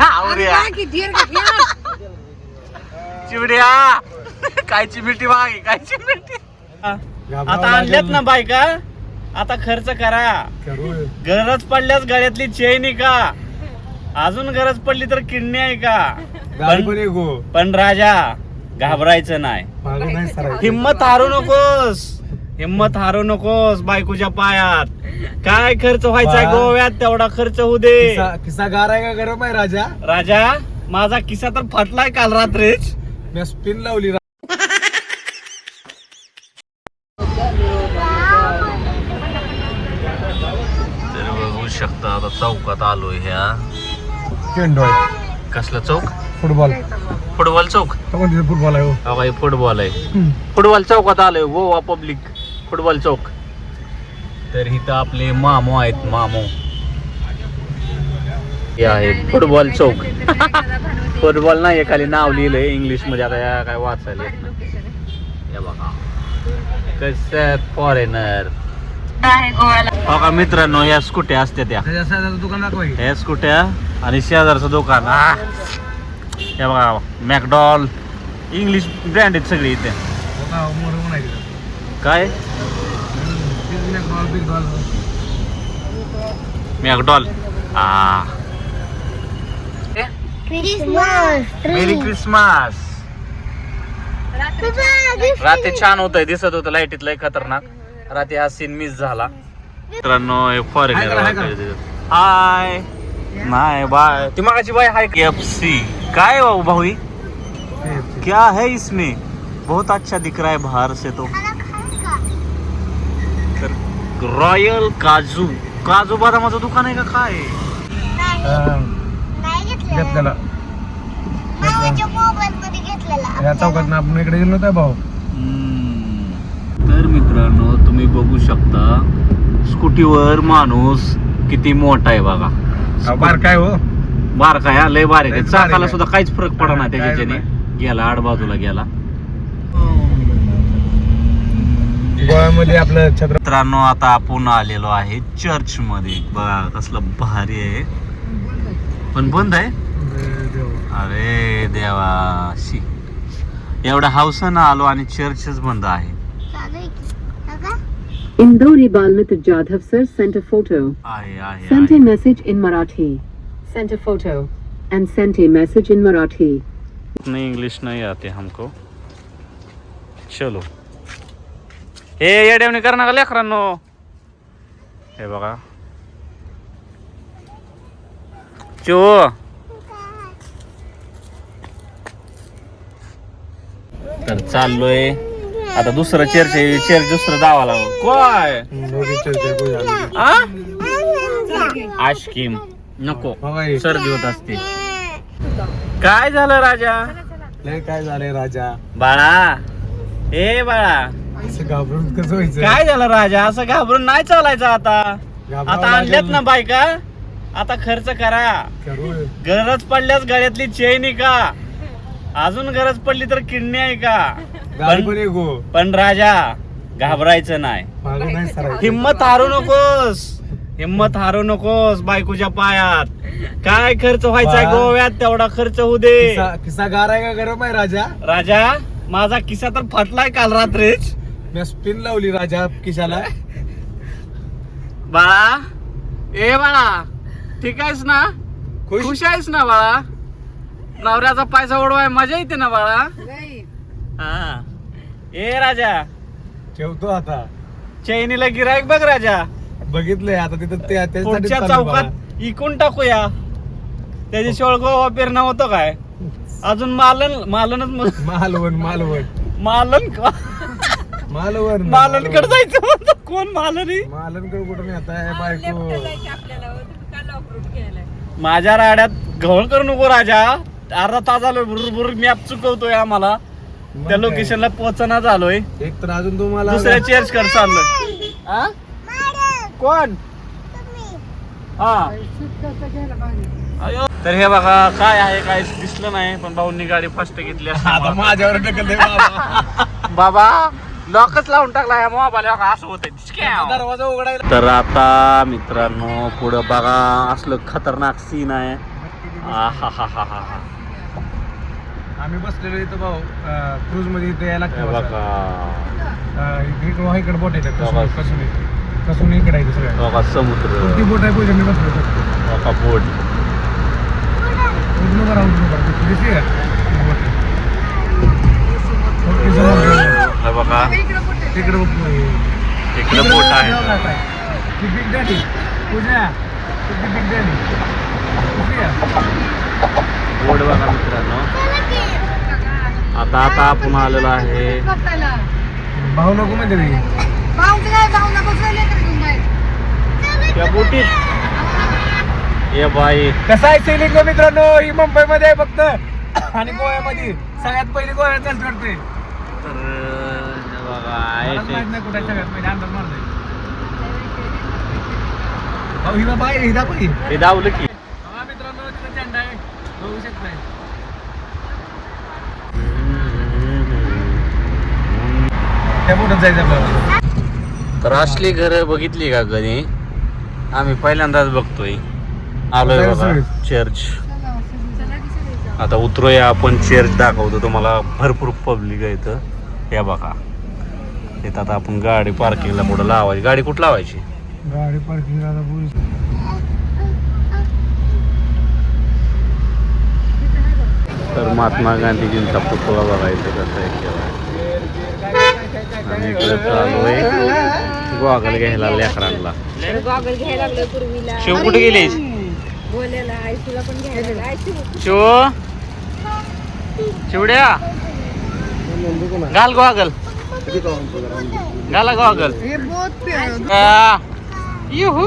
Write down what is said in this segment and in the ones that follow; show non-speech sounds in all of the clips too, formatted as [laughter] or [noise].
आवऱ्या. चिवड्या काय चिमिटी मागे काय चिमिटी आता आणल्यात ना बायका. आता खर्च करा. गरज पडल्यास गळ्यातली चेन आहे का अजून गरज पडली तर किडनी आहे का पण- पण राजा घाबरायचं नाही. हिम्मत हारू नकोस. हिम्मत हारू नकोस बायकोच्या पायात. काय खर्च व्हायचा बा. गोव्यात? तेवढा खर्च होऊ दे. किस्सा गार आहे का गरम आहे राजा? राजा माझा किस्सा तर फाटलाय काल रात्रीच. मी स्पिन लावली तर बघू शकता आता चौकात आलोय ह्या. चेंडू आहे. कसला चौक? फुटबॉल. फुटबॉल चौक? तो कोणती फुटबॉल आहे हो. हा फुटबॉल आहे. फुटबॉल चौकात आलोय गोवा पब्लिक. फुटबॉल चौक. तर इथं आपले मामो आहेत मामो. हे आहे फुटबॉल चौक. फुटबॉल नाही खाली नाव लिहिलंय इंग्लिशमध्ये आता या काय वाचायला. हे बघा. कसं फॉरेनर हो का मित्रांनो या स्कुट्या असत्या त्या. हे स्कुट्या आणि शेजारचं दुकान. हे बघा मॅकडॉल. इंग्लिश ब्रँड आहेत सगळी इथे. काय? मॅकडॉल. आ. क्रिसमस मेरी क्रिसमस रात्री छान होतंय दिसत होतं लाईटीत लय खतरनाक. रात्री हा सीन मिस झाला. मित्रांनो हे फॉरेनर. हाय नाही बाय ती मागाची बाय हाय एफ सी काय भाऊ भाऊ ही? क्या है इसमें? बहुत अच्छा दिख रहा है बाहर से तो. रॉयल काजू. काजू बदामाचं दुकान आहे का? काय? घेतलेला. मोबाईल मध्ये घेतलेला. या चौकात आपण इकडे गेलो होतो भाऊ. तर मित्रांनो तुम्ही बघू शकता स्कूटीवर माणूस किती मोठा आहे बघा. बार काय हो. बारका आहे हा, लय बारीक आहे. चाकाला. सुद्धा काहीच फरक पडा नाही काय त्याच्याने. गेला आड बाजूला गेला गोव्यामध्ये आपलं छत्र मित्रांनो आता आपण आलेलो आहे चर्च मध्ये बघा कसलं भारी आहे पण बंद आहे अरे देवा शी एवढ्या हौसानं आलो आणि चर्चच बंद आहे sent a photo. आहे आहे, Sent a आहे message in Marathi. Sent a photo. And sent a message in Marathi. नहीं इंग्लिश नहीं आते हमको चलो हे येड्यावणी कर ना लेकरांनो. हे बघा. चो. तर चाललोय. आता दुसरं चर्च आहे चर्च दुसरं दावा लाव काय? आ? आईस्क्रीम नको. सर्दी होत असते. काय झालं राजा? लय काय झालंय राजा? बाळा. ए बाळा. असं घाबरून कसं व्हायचं? काय झालं राजा? असं घाबरून नाही चालायचं आता. घाबरावं आता आणल्यात लागेल. ना. बायका. आता खर्च करा. करू. गरज पडल्यास गळ्यातली चेन आहे का अजून गरज पडली तर किडनी आहे का गाडी पण पण एक पण राजा घाबरायचं नाही. मागं नाही सरायचं. हिम्मत हारू नकोस. हिम्मत हारू नकोस बायकोच्या पायात. काय खर्च व्हायचा बा. गोव्यात? तेवढा खर्च होऊ दे. किस्सा किस्सा गार आहे का गरम आहे राजा? राजा माझा किस्सा तर फाटलाय काल रात्रीच. मी स्पिन लावली राजा किशाला. बाळा ए बाळा ठीक आहेस ना? खुश? आहेस ना बाळा? नवऱ्याचा पैसा उडवाय मजा येते ना बाळा? हा. ए राजा ठेवतो आता. चैनीला गिराईक बघ राजा. बघितलंय आता तिथं ते त्याच्यासाठीच पुढच्या बाळा. चौकात इकून टाकूया. त्याच्याशिवाय गोवा पेरणा होतो काय? अजून मालन मालनच मालवण मालवण. मालन का? मालवण. मालनकडे जायचं होतं कोण मालनी मालनकडे कुठं नाही आता बायको? माझ्या राड्यात घवळ करू नको राजा. अर्धा तास आलोय बुर मॅप चुकवतोय आम्हाला. त्या? लोकेशनला पोहोचना झालोय. एक तर अजून तुम्हाला दुसऱ्या चेअर्स कर चाललोय. हा? कोण? हा. तर हे बघा काय आहे काय दिसलं नाही पण भाऊंनी गाडी फास्ट घेतली. आता [laughs] माझ्यावर बाबा. लॉकच लावून टाकला या मोबाईल असं होत दरवाजा उघडायला तर आता मित्रांनो पुढं बघा असलं खतरनाक सीन आहे. आहाहाहाहा. आम्ही बसलेलो इथं भाऊ क्रूजमध्ये इथे यायला हे लागतं बघा. इकडे इकडे बोट बघा. कसून कसून इकडे. आहे सगळ्या बघा समुद्र. कोणती बोट आहे पूजा? मी बसलो बघा बोट. उठलो करा उठलो करा दिसली का? बोट हे बघा. तिकडे बघ इकडे बोट आहे? बोट बघा मित्रांनो. आता आता आपण आलेलो आहे. भाऊ नको म्हणते ती. त्या बोटीत ये बाई. कसं आहे सेलिंग मित्रांनो? ही मुंबईमध्ये आहे फक्त. [coughs] आणि गोव्यामध्ये. सगळ्यात पहिली गोव्यात वाटते तर हे बघा आहे मलाच ते. माहीत नाही कुठे आहे सगळ्यात पहिले अंदाज मारतोय. भाऊ हिला पाहिजे हिला पाहिजे हे दावलं की. हा मित्रांनो तिथं झेंडा आहे. बघू शकताय. त्या बोटात जायचं आपल्याला. तर असली घर बघितली का कधी आम्ही पहिल्यांदाच बघतोय. आलोय बघा चर्च आता उतरूया आपण चर्च दाखवतो. तुम्हाला भरपूर पब्लिक आहे इथं. या बघा. इथं आता आपण गाडी पार्किंगला पुढं लावायची. गाडी कुठं लावायची? गाडी पार्किंग तर महात्मा गांधीजींचा पुतळा बघायचा कसं आहे आणि इकडे चालू आहे. गॉगल घ्यायला लेकरांना. गॉगल घ्यायला लागलं पूर्वीला. शिव कुठे आयशू शिव? शिवड्या? घाल गॉगल. घाला गॉगल युहू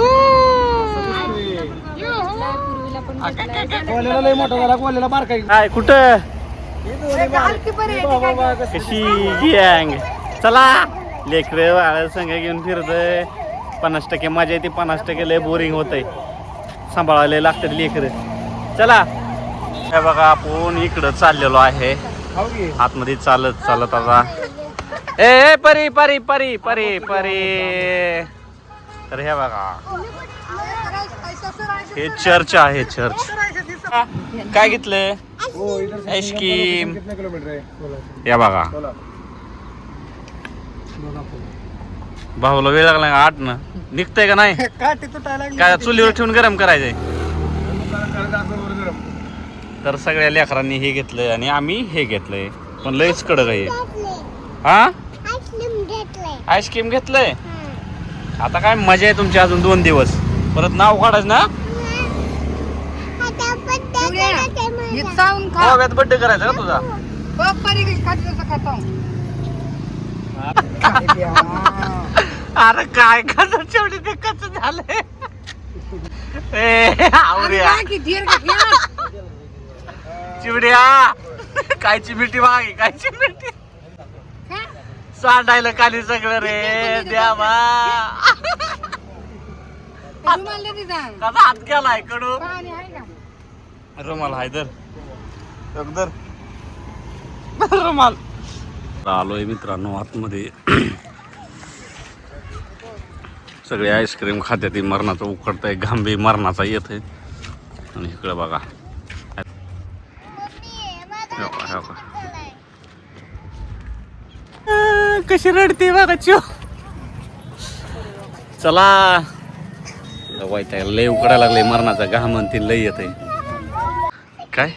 पूर्वीला पण घेतलाय. कोल्याला लय मोठा झाला कोल्याला बारका आहे. काय कुठं? कशी गँग. चला. लेकर संघ घेऊन फिरतोय. पन्नास टक्के मजा येते पन्नास टक्के लय बोरिंग होतंय. सांभाळायला लागतात लेकर. चला. हे बघा आपण इकडं चाललेलो आहे. आतमध्ये चालत चालत आता. ए परी परी परी परी परी. तर हे बघा. हे चर्च आहे चर्च. काय घेतलंय? आईस्क्रीम या बघा. भाऊला वेळ लागला का? आठ ना. निघतंय का नाही? काय चुलीवर ठेवून गरम करायचंय. करायचं तर सगळ्या लेकरांनी हे घेतलंय आणि आम्ही हे घेतलंय. पण लयच कडक आहे. हा? आईस्क्रीम घेतलंय? आता काय मजा आहे तुमची अजून दोन दिवस. परत नाव काढायचं ना? गोव्यात बड्डे करायचा का तुझा? [laughs] अरे काय कसं शेवटी ते कसं झालंय. चिवड्या. काय चिमिटी मागे काय चिमिटी सांडायला खाली सगळं रे द्यावा [laughs] कसा हात केलाय कडू रुमाल हाय तर तर रुमाल. आलोय मित्रांनो आतमध्ये. [clears throat] सगळे आईस्क्रीम खात्यात मरणाचं उकडतंय घांबी मरणाचा येत आहे आणि इकडे बघा. हो का, हो का. कशी रडते बघा चिव चला. वाईट आहे लय उकडायला लागले मरणाचा घाम म्हणतील ती लय येत आहे काय?